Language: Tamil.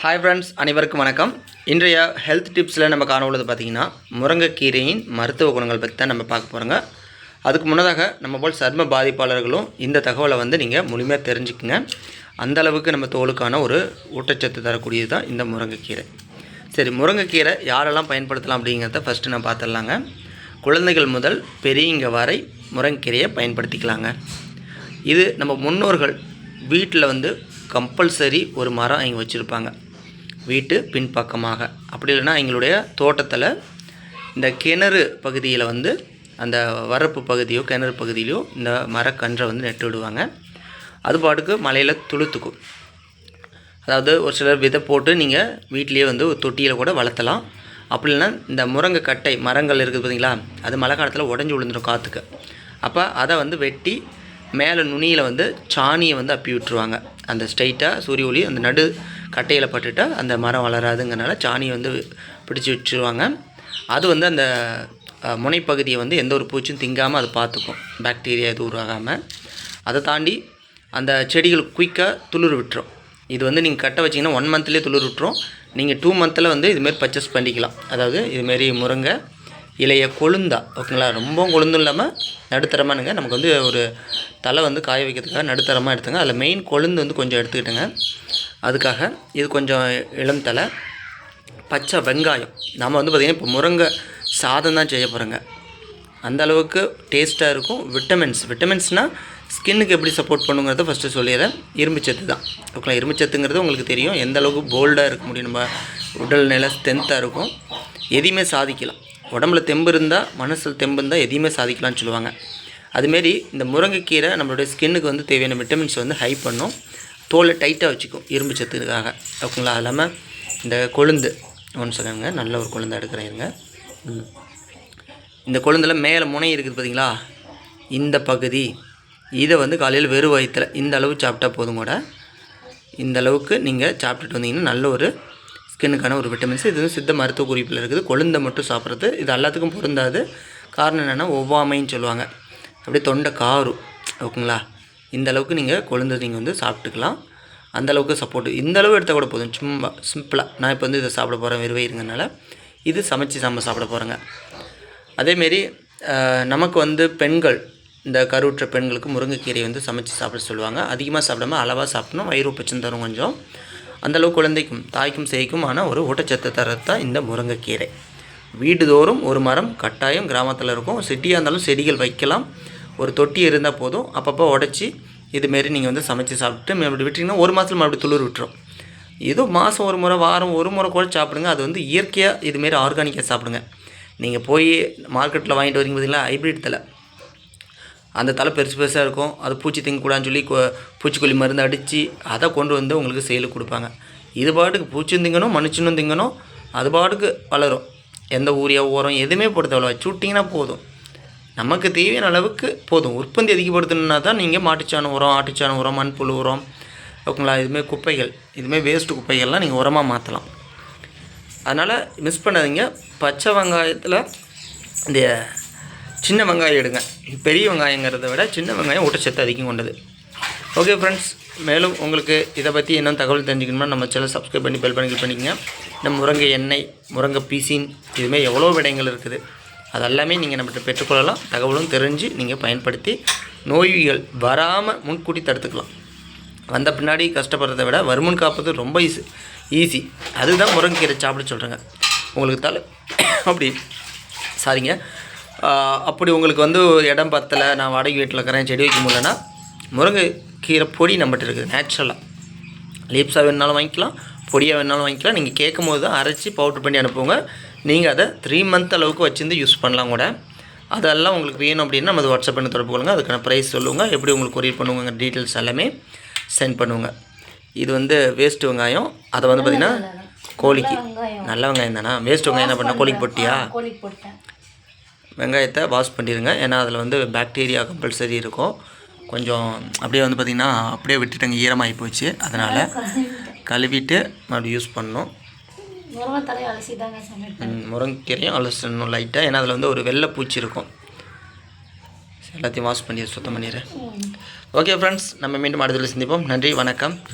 ஹாய் ஃப்ரெண்ட்ஸ் அனைவருக்கும் வணக்கம். இன்றைய ஹெல்த் டிப்ஸில் நம்ம காண உள்ளது பார்த்திங்கன்னா முருங்கைக்கீரையின் மருத்துவ குணங்கள் பற்றி தான் நம்ம பார்க்க போகிறோங்க அதுக்கு முன்னதாக நம்ம போல் சர்ம பாதிப்பாளர்களும் இந்த தகவலை வந்து நீங்கள் முழுமையாக தெரிஞ்சுக்குங்க. அந்த அளவுக்கு நம்ம தோலுக்கான ஒரு ஊட்டச்சத்து தரக்கூடியது தான் இந்த முருங்கைக்கீரை. சரி முருங்கைக்கீரை யாரெல்லாம் பயன்படுத்தலாம் அப்படிங்கிறத ஃபஸ்ட்டு நான் பார்த்துடலாங்க. குழந்தைகள் முதல் பெரியவங்க வரை முருங்கைக்கீரையை பயன்படுத்திக்கலாங்க. இது நம்ம முன்னோர்கள் வீட்டில் வந்து கம்பல்சரி ஒரு மரம் இங்கே வச்சுருப்பாங்க. வீட்டு பின்பக்கமாக. அப்படி இல்லைன்னா எங்களுடைய தோட்டத்தில் இந்த கிணறு பகுதியில் வந்து அந்த வரப்பு பகுதியோ கிணறு பகுதியிலையோ இந்த மரக்கன்றை வந்து நெட்டு விடுவாங்க. அது பாட்டுக்கு மலையில் துளுத்துக்கும். அதாவது ஒரு சிலர் விதை போட்டு நீங்கள் வீட்லேயே வந்து ஒரு தொட்டியில் கூட வளர்த்தலாம். அப்படி இல்லைன்னா இந்த முருங்கை கட்டை மரங்கள் இருக்குது பார்த்தீங்களா அது மழை காலத்தில் உடஞ்சி விழுந்துடும் காற்றுக்கு அப்போ அதை வந்து வெட்டி மேலே நுனியில் வந்து சாணியை வந்து அப்பி விட்டுருவாங்க. அந்த ஸ்ட்ரைட்டாக சூரிய ஒளி அந்த நடு கட்டையில் பட்டுட்டால் அந்த மரம் வளராதுங்கிறனால சாணி வந்து பிடிச்சி வச்சுருவாங்க. அது வந்து அந்த முனைப்பகுதியை வந்து எந்த ஒரு பூச்சும் திங்காமல் அது பார்த்துக்கும் பாக்டீரியா எதுவும் உருவாகாமல் அதை தாண்டி அந்த செடிகள் குயிக்காக துளிர் விட்டுரும். இது வந்து நீங்கள் கட்ட வச்சிங்கன்னா ஒன் மந்த்லேயே துளிர் விட்டுரும். நீங்கள் டூ மந்தில் வந்து இதுமாரி பர்ச்சேஸ் பண்ணிக்கலாம். அதாவது இதுமாரி முருங்கை இலைய கொழுந்தா ஓகேங்களா? ரொம்பவும் கொழுந்தும் இல்லாமல் நடுத்தரமானுங்க. நமக்கு வந்து ஒரு தலை வந்து காய வைக்கிறதுக்காக நடுத்தரமாக எடுத்துங்க. அதில் மெயின் கொழுந்து வந்து கொஞ்சம் எடுத்துக்கிட்டுங்க. அதுக்காக இது கொஞ்சம் இளம் தலை பச்சை வெங்காயம். நாம் வந்து பார்த்திங்கன்னா இப்போ முருங்கை சாதம் தான் செய்ய போகிறோங்க அந்த அளவுக்கு டேஸ்ட்டாக இருக்கும். விட்டமின்ஸ் விட்டமின்ஸ்னால் ஸ்கின்னுக்கு எப்படி சப்போர்ட் பண்ணுங்கிறத ஃபஸ்ட்டு சொல்லிடுறேன். இரும்புச்சத்து தான். ஓகேங்களா? இரும்புச்சத்துங்கிறது உங்களுக்கு தெரியும். எந்த அளவுக்கு போல்டாக இருக்க முடியும்? நம்ம உடல் நிலை ஸ்ட்ரென்த்தாக இருக்கும். எதையுமே சாதிக்கலாம். உடம்புல தெம்பு இருந்தால் மனசில் தெம்பு இருந்தால் எதையுமே சாதிக்கலாம்னு சொல்லுவாங்க. அதுமாரி இந்த முருங்கைக்கீரை நம்மளுடைய ஸ்கின்னுக்கு வந்து தேவையான விட்டமின்ஸ் வந்து ஹை பண்ணும். தோலை டைட்டாக வச்சுக்கும் இரும்பு சத்துக்காக. ஓகேங்களா? அது இல்லாமல் இந்த கொழுந்து ஒன்று சொல்லுங்க. நல்ல ஒரு கொழுந்து எடுக்கிறேன் இருங்க. ம். இந்த கொழுந்தில் மேலே முனை இருக்குது பார்த்தீங்களா இந்த பகுதி. இதை வந்து காலையில் வெறும் வயிற்றில் இந்த அளவு சாப்பிட்டா போதும் கூட. இந்த அளவுக்கு நீங்கள் சாப்பிட்டுட்டு வந்தீங்கன்னா நல்ல ஒரு ஸ்கின்னுக்கான ஒரு விட்டமின்ஸ் இது வந்து சித்த மருத்துவ குறிப்பில் இருக்குது. கொழுந்தை மட்டும் சாப்பிட்றது. இது எல்லாத்துக்கும் பொருந்தாது. காரணம் என்னென்னா ஒவ்வாமைன்னு சொல்லுவாங்க. அப்படியே தொண்டை காரும். ஓகேங்களா? இந்த அளவுக்கு நீங்கள் கொழுந்தை நீங்கள் வந்து சாப்பிட்டுக்கலாம். அந்த அளவுக்கு சப்போர்ட் இந்த அளவு எடுத்தால் கூட போதும். சும்மா சிம்பிளாக நான் இப்போ வந்து இதை சாப்பிட போகிறேன் வெறுவை வயிறுங்கனால இது சமைச்சு நம்ம சாப்பிட போகிறேங்க அதேமாரி நமக்கு வந்து பெண்கள் இந்த கருவுற்ற பெண்களுக்கு முருங்கைக்கீரை வந்து சமைச்சு சாப்பிட சொல்லுவாங்க. அதிகமாக சாப்பிடாம அளவாக சாப்பிடணும். வயிறு உப்பச்சம் தரும் கொஞ்சம். அந்தளவு குழந்தைக்கும் தாய்க்கும் சேய்க்குமான ஒரு ஊட்டச்சத்து தரது தான் இந்த முருங்கைக்கீரை. வீடுதோறும் ஒரு மரம் கட்டாயம் கிராமத்தில் இருக்கும். சிட்டியாக இருந்தாலும் செடிகள் வைக்கலாம். ஒரு தொட்டி இருந்தால் போதும். அப்பப்போ உடச்சி இதுமாரி நீங்கள் வந்து சமைச்சு சாப்பிட்டு அப்படி விட்டிங்கன்னா ஒரு மாதத்தில் மறுபடியும் துளிர் விட்டுரும். ஏதோ மாதம் ஒரு முறை வாரம் ஒரு முறை கூட சாப்பிடுங்க. அது வந்து இயற்கையாக இதுமாரி ஆர்கானிக்காக சாப்பிடுங்க. நீங்கள் போய் மார்க்கெட்டில் வாங்கிட்டு வரீங்க பார்த்தீங்களா ஹைப்ரிட் தலை. அந்த தலை பெருசு பெருசாக இருக்கும். அது பூச்சி திங்கக்கூடாதுன்னு சொல்லி கொ- பூச்சிக்கொல்லி மருந்து அடித்து அதை கொண்டு வந்து உங்களுக்கு செயலுக்கு கொடுப்பாங்க. இது பாட்டுக்கு பூச்சியும் திங்கணும் மனுஷனும் திங்கணும். அது பாட்டுக்கு வளரும். எந்த ஊரியா உரம் எதுவுமே போட்டு தேவை வச்சு விட்டிங்கன்னா போதும். நமக்கு தேவையான அளவுக்கு போதும். உற்பத்தி அதிகப்படுத்தணுன்னா தான் நீங்கள் மாட்டுச்சாணம் உரம் ஆட்டுச்சாணம் உரம் மண்புழு உரம் ஓகேங்களா? இதுமாரி குப்பைகள். இதுமாரி வேஸ்ட்டு குப்பைகள்லாம் நீங்கள் உரமாக மாற்றலாம் அதனால் மிஸ் பண்ணாதீங்க. பச்சை வெங்காயத்தில் இந்த சின்ன வெங்காயம் எடுங்க. பெரிய வெங்காயங்கிறத விட சின்ன வெங்காயம் ஊட்டச்சத்து அதிகம் கொண்டது. ஓகே ஃப்ரெண்ட்ஸ் மேலும் உங்களுக்கு இதை பற்றி என்ன தகவல் தெரிஞ்சுக்கணும்னா நம்ம சேனல் சப்ஸ்கிரைப் பண்ணி பெல் பண்ணி பண்ணிக்கங்க. இந்த முருங்கை எண்ணெய் முருங்கை பீசின் இதுமாரி எவ்வளோ விடயங்கள் இருக்குது? அதெல்லாமே நீங்கள் நம்மகிட்ட பெற்றுக்கொள்ளலாம். தகவலும் தெரிஞ்சு நீங்கள் பயன்படுத்தி நோய்கள் வராமல் முன்கூட்டி தடுத்துக்கலாம். வந்த பின்னாடி கஷ்டப்படுறதை விட வருமுன் காப்பது ரொம்ப ஈஸி ஈஸி. அதுதான் முருங்கைக்கீரை சாப்பிட சொல்கிறேங்க உங்களுக்கு தலை அப்படி சாரிங்க. அப்படி உங்களுக்கு வந்து இடம் பத்தலை நான் வாடகை வீட்டில் இருக்கிறேன் செடி வைக்க முடியலன்னா முருங்கைக்கீரை பொடி நம்மகிட்ட இருக்குது நேச்சுரலாக லீப்ஸாக வேணுனாலும் வாங்கிக்கலாம் பொடியாக வேணாலும் வாங்கிக்கலாம். நீங்கள் கேட்கும் போது தான் அரைச்சி பவுட்ரு பண்ணி அனுப்புவோங்க நீங்கள் அதை த்ரீ மந்த் அளவுக்கு வச்சிருந்து யூஸ் பண்ணலாம் கூட. அதெல்லாம் உங்களுக்கு வேணும் அப்படின்னா நம்ம வாட்ஸ்அப் பண்ணி தொடர்பு கொள்ளுங்க. அதுக்கான ப்ரைஸ் சொல்லுங்க. எப்படி உங்களுக்கு கொரியர் பண்ணுவாங்க டீட்டெயில்ஸ் எல்லாமே சென்ட் பண்ணுவாங்க இது வந்து வேஸ்ட் வெங்காயம். அதை வந்து பார்த்திங்கன்னா கோழிக்கு. நல்ல வெங்காயம். தானா? வேஸ்ட் வெங்காயம் என்ன பண்ண கோழிக்கு போட்டியா? வெங்காயத்தை வாஷ் பண்ணிடுங்க ஏன்னா அதில் வந்து பாக்டீரியா கம்பல்சரி இருக்கும். கொஞ்சம் அப்படியே வந்து பார்த்திங்கன்னா அப்படியே விட்டுட்டேங்க. ஈரமாகி போச்சு. அதனால் கழுவிட்டு மறுபடியும் யூஸ் பண்ணணும். முருங்கை தலையை அலசி தாங்க சமைப்பேன் முருங்கைக்கீரையும் அலசணும் லைட்டாக ஏன்னா அதில் வந்து ஒரு வெள்ளை பூச்சி இருக்கும். எல்லாத்தையும் வாஷ் பண்ணி சுத்தம் பண்ணிடுறேன் ஓகே ஃப்ரெண்ட்ஸ் நம்ம மீண்டும் அடுத்த சந்திப்போம். நன்றி வணக்கம்.